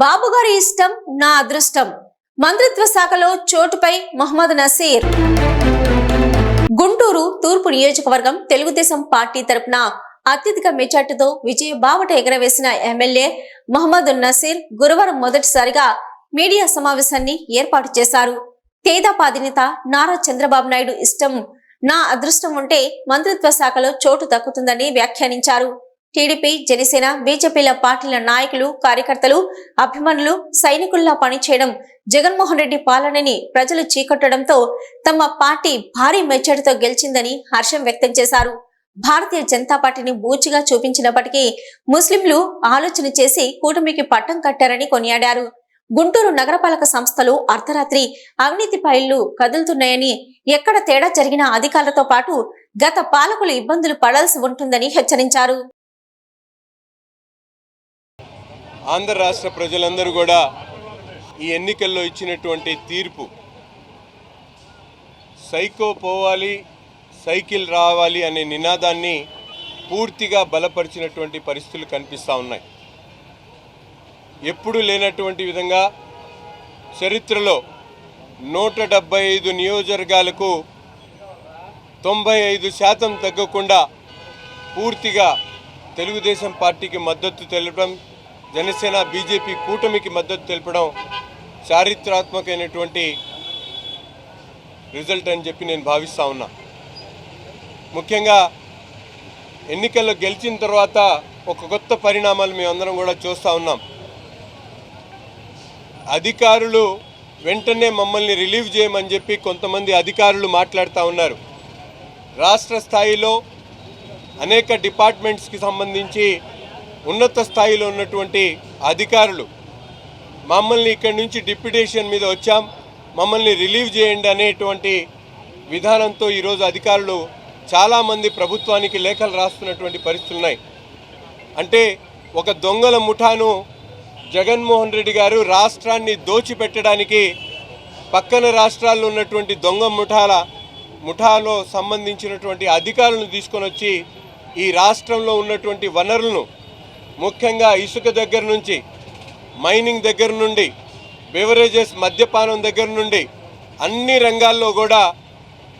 బాబుగారి ఇష్టం నా అదృష్టం. మంత్రిత్వ శాఖలో చోటుపై మహమ్మద్ నసీర్. గుంటూరు తూర్పు నియోజకవర్గం తెలుగుదేశం పార్టీ తరపున అత్యధిక మెజార్టీతో విజయ బావట ఎగరవేసిన ఎమ్మెల్యే మహమ్మద్ నసీర్ గురువారం మొదటిసారిగా మీడియా సమావేశాన్ని ఏర్పాటు చేశారు. తేదాపాధినేత నారా చంద్రబాబు నాయుడు ఇష్టం నా అదృష్టం ఉంటే మంత్రిత్వ శాఖలో చోటు దక్కుతుందని వ్యాఖ్యానించారు. టీడీపీ జనసేన బీజేపీల పార్టీల నాయకులు కార్యకర్తలు అభిమానులు సైనికుల్లా పనిచేయడం జగన్మోహన్ రెడ్డి పాలనని ప్రజలు చీకొట్టడంతో తమ పార్టీ భారీ మెచ్చడితో గెలిచిందని హర్షం వ్యక్తం చేశారు. భారతీయ జనతా పార్టీని బూచిగా చూపించినప్పటికీ ముస్లింలు ఆలోచన చేసి కూటమికి పట్టం కట్టారని కొనియాడారు. గుంటూరు నగరపాలక సంస్థలు అర్ధరాత్రి అవినీతి ఫైళ్ళు కదులుతున్నాయని ఎక్కడ తేడా జరిగిన అధికారులతో పాటు గత పాలకులు ఇబ్బందులు పడాల్సి ఉంటుందని హెచ్చరించారు. ఆంధ్ర రాష్ట్ర ప్రజలందరూ కూడా ఈ ఎన్నికల్లో ఇచ్చినటువంటి తీర్పు. సైకో పోవాలి సైకిల్ రావాలి అనే నినాదాన్ని పూర్తిగా బలపరిచినటువంటి పరిస్థితులు కనిపిస్తూ ఉన్నాయి. ఎప్పుడూ లేనటువంటి విధంగా చరిత్రలో నూట డెబ్బై ఐదు నియోజకవర్గాలకు తొంభై ఐదు శాతం తగ్గకుండా పూర్తిగా తెలుగుదేశం పార్టీకి మద్దతు తెలపడం జనసేన బీజేపీ కూటమికి మద్దతు తెలపడం చారిత్రాత్మకమైనటువంటి రిజల్ట్ అని చెప్పి నేను భావిస్తూ ఉన్నా. ముఖ్యంగా ఎన్నికల్లో గెలిచిన తర్వాత ఒక కొత్త పరిణామాలు మేమందరం కూడా చూస్తూ ఉన్నాం. అధికారులు వెంటనే మమ్మల్ని రిలీవ్ చేయమని చెప్పి కొంతమంది అధికారులు మాట్లాడుతూ ఉన్నారు. రాష్ట్ర స్థాయిలో అనేక డిపార్ట్మెంట్స్కి సంబంధించి ఉన్నత స్థాయిలో ఉన్నటువంటి అధికారులు మమ్మల్ని ఇక్కడి నుంచి డిప్యుటేషన్ మీద వచ్చాం మమ్మల్ని రిలీవ్ చేయండి అనేటువంటి విధానంతో ఈరోజు అధికారులు చాలామంది ప్రభుత్వానికి లేఖలు రాస్తున్నటువంటి పరిస్థితులు ఉన్నాయి. అంటే ఒక దొంగల ముఠాను జగన్మోహన్ రెడ్డి గారు రాష్ట్రాన్ని దోచిపెట్టడానికి పక్కన రాష్ట్రాల్లో ఉన్నటువంటి దొంగ ముఠాల ముఠాలో సంబంధించినటువంటి అధికారులను తీసుకొని వచ్చి ఈ రాష్ట్రంలో ఉన్నటువంటి వనరులను ముఖ్యంగా ఇసుక దగ్గర నుంచి మైనింగ్ దగ్గర నుండి బెవరేజెస్ మద్యపానం దగ్గర నుండి అన్ని రంగాల్లో కూడా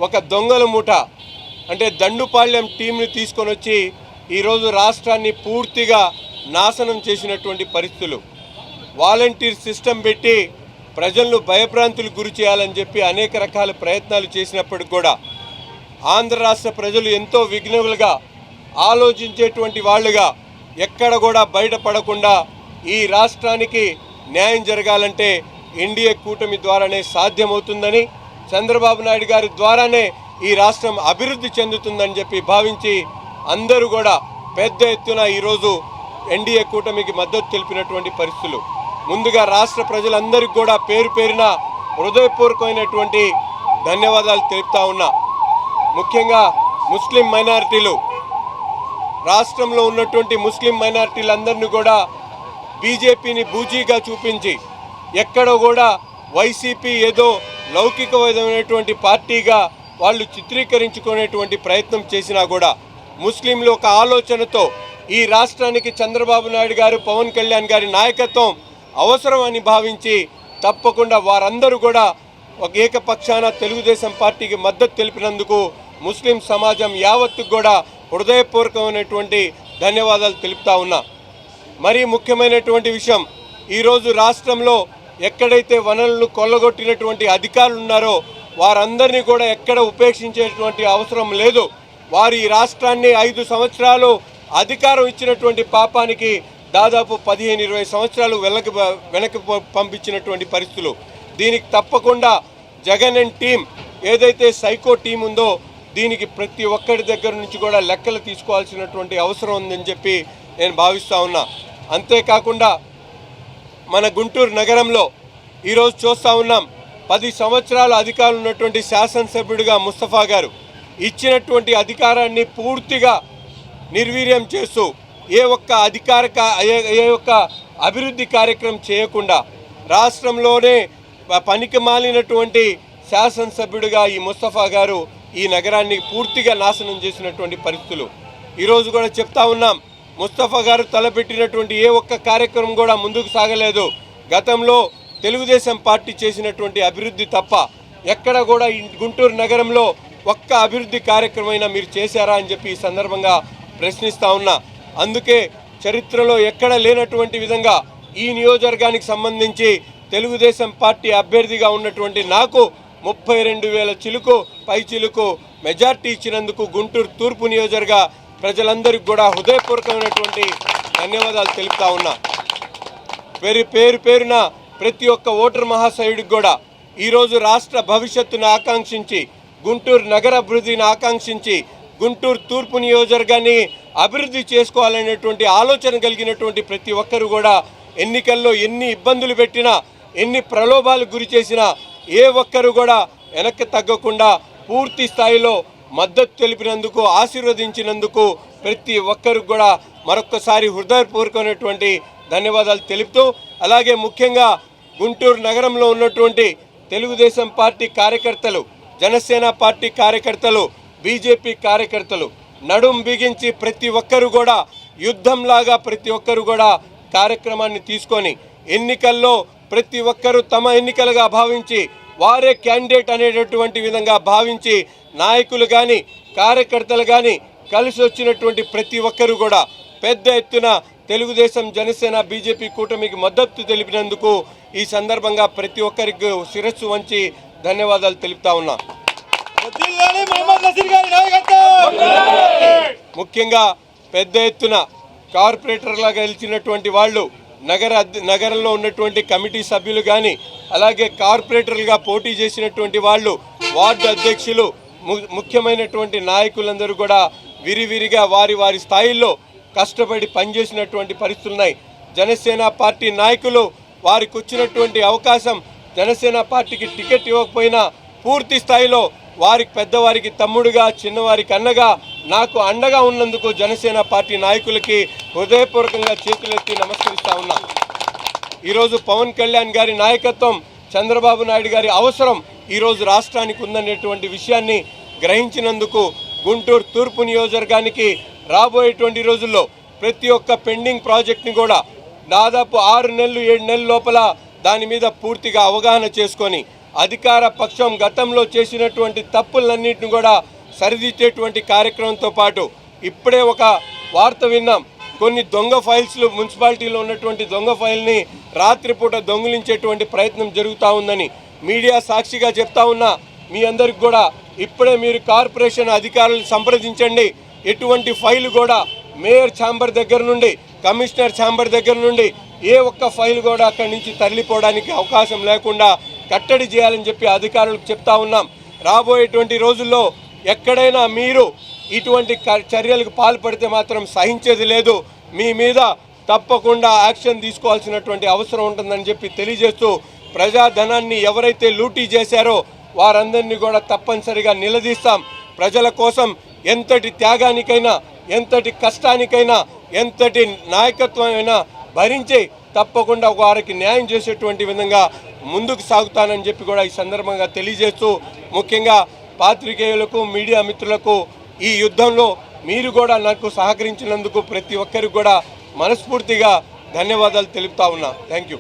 ఒక దొంగల ముఠ అంటే దండుపాళ్యం టీంని తీసుకొని వచ్చి ఈరోజు రాష్ట్రాన్ని పూర్తిగా నాశనం చేసినటువంటి పరిస్థితులు. వాలంటీర్ సిస్టమ్ పెట్టి ప్రజలను భయప్రాంతులు గురి చేయాలని చెప్పి అనేక రకాల ప్రయత్నాలు చేసినప్పటికి కూడా ఆంధ్ర రాష్ట్ర ప్రజలు ఎంతో విఘ్నులుగా ఆలోచించేటువంటి వాళ్ళుగా ఎక్కడ కూడా బయటపడకుండా ఈ రాష్ట్రానికి న్యాయం జరగాలంటే ఎన్డీఏ కూటమి ద్వారానే సాధ్యమవుతుందని చంద్రబాబు నాయుడు గారి ద్వారానే ఈ రాష్ట్రం అభివృద్ధి చెందుతుందని చెప్పి భావించి అందరూ కూడా పెద్ద ఎత్తున ఈరోజు ఎన్డీఏ కూటమికి మద్దతు తెలిపినటువంటి పరిస్థితులు. ముందుగా రాష్ట్ర ప్రజలందరికీ కూడా పేరు పేరిన హృదయపూర్వకమైనటువంటి ధన్యవాదాలు తెలుపుతా ఉన్నా. ముఖ్యంగా ముస్లిం మైనారిటీలు రాష్ట్రంలో ఉన్నటువంటి ముస్లిం మైనార్టీలందరినీ కూడా బీజేపీని బూజీగా చూపించి ఎక్కడ కూడా వైసీపీ ఏదో లౌకికమైనటువంటి పార్టీగా వాళ్ళు చిత్రీకరించుకునేటువంటి ప్రయత్నం చేసినా కూడా ముస్లింలు ఒక ఆలోచనతో ఈ రాష్ట్రానికి చంద్రబాబు నాయుడు గారు పవన్ కళ్యాణ్ గారి నాయకత్వం అవసరం అని భావించి తప్పకుండా వారందరూ కూడా ఒక ఏకపక్షాన తెలుగుదేశం పార్టీకి మద్దతు తెలిపినందుకు ముస్లిం సమాజం యావత్తు కూడా హృదయపూర్వకమైనటువంటి ధన్యవాదాలు తెలుపుతా ఉన్నా. మరీ ముఖ్యమైనటువంటి విషయం ఈరోజు రాష్ట్రంలో ఎక్కడైతే వనరులను కొల్లగొట్టినటువంటి అధికారులు ఉన్నారో వారందరినీ కూడా ఎక్కడ ఉపేక్షించేటువంటి అవసరం లేదు. వారు ఈ రాష్ట్రాన్ని ఐదు సంవత్సరాలు అధికారం ఇచ్చినటువంటి పాపానికి దాదాపు పదిహేను ఇరవై సంవత్సరాలు వెనక్కి వెనక్కి పంపించినటువంటి పరిస్థితులు. దీనికి తప్పకుండా జగన్ అండ్ టీం ఏదైతే సైకో టీం ఉందో దీనికి ప్రతి ఒక్కరి దగ్గర నుంచి కూడా లెక్కలు తీసుకోవాల్సినటువంటి అవసరం ఉందని చెప్పి నేను భావిస్తూ ఉన్నా. అంతేకాకుండా మన గుంటూరు నగరంలో ఈరోజు చూస్తూ ఉన్నాం పది సంవత్సరాల అధికారులు ఉన్నటువంటి శాసనసభ్యుడిగా ముస్తఫా గారు ఇచ్చినటువంటి అధికారాన్ని పూర్తిగా నిర్వీర్యం చేస్తూ ఏ ఒక్క అధికారిక ఏ- ఏ ఒక్క అభివృద్ధి కార్యక్రమం చేయకుండా రాష్ట్రంలోనే పనికి మాలినటువంటి శాసనసభ్యుడిగా ఈ ముస్తఫా గారు ఈ నగరాన్ని పూర్తిగా నాశనం చేసినటువంటి పరిస్థితులు. ఈరోజు కూడా చెప్తా ఉన్నాం ముస్తఫా గారు తలపెట్టినటువంటి ఏ ఒక్క కార్యక్రమం కూడా ముందుకు సాగలేదు. గతంలో తెలుగుదేశం పార్టీ చేసినటువంటి అభివృద్ధి తప్ప ఎక్కడ కూడా గుంటూరు నగరంలో ఒక్క అభివృద్ధి కార్యక్రమైనా మీరు చేశారా అని చెప్పి ఈ సందర్భంగా ప్రశ్నిస్తా ఉన్నా. అందుకే చరిత్రలో ఎక్కడ లేనటువంటి విధంగా ఈ నియోజకవర్గానికి సంబంధించి తెలుగుదేశం పార్టీ అభ్యర్థిగా ఉన్నటువంటి నాకు ముప్పై రెండు వేల చిలుకు పై మెజార్టీ ఇచ్చినందుకు గుంటూరు తూర్పు నియోజకవర్గ ప్రజలందరికీ కూడా హృదయపూర్వకమైనటువంటి ధన్యవాదాలు తెలుపుతా ఉన్నా. పేరు పేరు పేరున ప్రతి ఒక్క ఓటర్ మహాశయుడికి కూడా ఈరోజు రాష్ట్ర భవిష్యత్తును ఆకాంక్షించి గుంటూరు నగర అభివృద్ధిని ఆకాంక్షించి గుంటూరు తూర్పు నియోజకవర్గాన్ని అభివృద్ధి చేసుకోవాలనేటువంటి ఆలోచన కలిగినటువంటి ప్రతి ఒక్కరు కూడా ఎన్నికల్లో ఎన్ని ఇబ్బందులు పెట్టినా ఎన్ని ప్రలోభాలు గురి చేసినా ఏ ఒక్కరు కూడా వెనక్కి తగ్గకుండా పూర్తి స్థాయిలో మద్దతు తెలిపినందుకు ఆశీర్వదించినందుకు ప్రతి ఒక్కరికి కూడా మరొక్కసారి హృదయపూర్వకమైనటువంటి ధన్యవాదాలు తెలుపుతూ అలాగే ముఖ్యంగా గుంటూరు నగరంలో ఉన్నటువంటి తెలుగుదేశం పార్టీ కార్యకర్తలు జనసేన పార్టీ కార్యకర్తలు బీజేపీ కార్యకర్తలు నడుం బిగించి ప్రతి ఒక్కరు కూడా యుద్ధంలాగా ప్రతి ఒక్కరు కూడా కార్యక్రమాన్ని తీసుకొని ఎన్నికల్లో ప్రతి ఒక్కరూ తమ ఎన్నికలుగా భావించి వారే క్యాండిడేట్ అనేటటువంటి విధంగా భావించి నాయకులు కానీ కార్యకర్తలు కానీ కలిసి వచ్చినటువంటి ప్రతి ఒక్కరు కూడా పెద్ద ఎత్తున తెలుగుదేశం జనసేన బీజేపీ కూటమికి మద్దతు తెలిపినందుకు ఈ సందర్భంగా ప్రతి ఒక్కరికి శిరస్సు వంచి ధన్యవాదాలు తెలుపుతా ఉన్నా. ముఖ్యంగా పెద్ద ఎత్తున కార్పొరేటర్లా గెలిచినటువంటి వాళ్ళు నగర నగరంలో ఉన్నటువంటి కమిటీ సభ్యులు కానీ అలాగే కార్పొరేటర్లుగా పోటీ చేసినటువంటి వాళ్ళు వార్డు అధ్యక్షులు ము- ముఖ్యమైనటువంటి నాయకులందరూ కూడా విరివిరిగా వారి వారి స్థాయిల్లో కష్టపడి పనిచేసినటువంటి పరిస్థితులు ఉన్నాయి. జనసేన పార్టీ నాయకులు వారికి వచ్చినటువంటి అవకాశం జనసేన పార్టీకి టికెట్ ఇవ్వకపోయినా పూర్తి స్థాయిలో వారికి పెద్దవారికి తమ్ముడుగా చిన్నవారికి అన్నగా నాకు అండగా ఉన్నందుకు జనసేన పార్టీ నాయకులకి హృదయపూర్వకంగా చేతులెత్తి నమస్కరిస్తా ఉన్నా. ఈరోజు పవన్ కళ్యాణ్ గారి నాయకత్వం చంద్రబాబు నాయుడు గారి అవసరం ఈరోజు రాష్ట్రానికి ఉందనేటువంటి విషయాన్ని గ్రహించినందుకు గుంటూరు తూర్పు నియోజకవర్గానికి రాబోయేటువంటి రోజుల్లో ప్రతి ఒక్క పెండింగ్ ప్రాజెక్ట్ని కూడా దాదాపు ఆరు నెలలు ఏడు నెలల లోపల దాని మీద పూర్తిగా అవగాహన చేసుకొని అధికార పక్షం గతంలో చేసినటువంటి తప్పులన్నింటిని కూడా సరిదిద్దేటువంటి కార్యక్రమంతో పాటు ఇప్పుడే ఒక వార్త విన్నాం. కొన్ని దొంగ ఫైల్స్లు మున్సిపాలిటీలో ఉన్నటువంటి దొంగ ఫైల్ని రాత్రిపూట దొంగిలించేటువంటి ప్రయత్నం జరుగుతూ ఉందని మీడియా సాక్షిగా చెప్తా ఉన్నా. మీ అందరికి కూడా ఇప్పుడే మీరు కార్పొరేషన్ అధికారులను సంప్రదించండి. ఎటువంటి ఫైల్ కూడా మేయర్ ఛాంబర్ దగ్గర నుండి కమిషనర్ ఛాంబర్ దగ్గర నుండి ఏ ఒక్క ఫైల్ కూడా అక్కడి నుంచి తరలిపోవడానికి అవకాశం లేకుండా కట్టడి చేయాలని చెప్పి అధికారులకు చెప్తా ఉన్నాం. రాబోయేటువంటి రోజుల్లో ఎక్కడైనా మీరు ఇటువంటి క- చర్యలకు పాల్పడితే మాత్రం సహించేది లేదు. మీ మీద తప్పకుండా యాక్షన్ తీసుకోవాల్సినటువంటి అవసరం ఉంటుందని చెప్పి తెలియజేస్తూ ప్రజాధనాన్ని ఎవరైతే లూటీ చేశారో వారందరినీ కూడా తప్పనిసరిగా నిలదీస్తాం. ప్రజల కోసం ఎంతటి త్యాగానికైనా ఎంతటి కష్టానికైనా ఎంతటి నాయకత్వమైనా భరించి తప్పకుండా వారికి న్యాయం చేసేటువంటి విధంగా ముందుకు సాగుతానని చెప్పి కూడా ఈ సందర్భంగా తెలియజేస్తూ ముఖ్యంగా పాత్రికేయులకు మీడియా మిత్రులకు ఈ యుద్ధంలో మీరు కూడా నాకు సహకరించినందుకు ప్రతి ఒక్కరికి కూడా మనస్ఫూర్తిగా ధన్యవాదాలు తెలుపుతా ఉన్నా. Thank you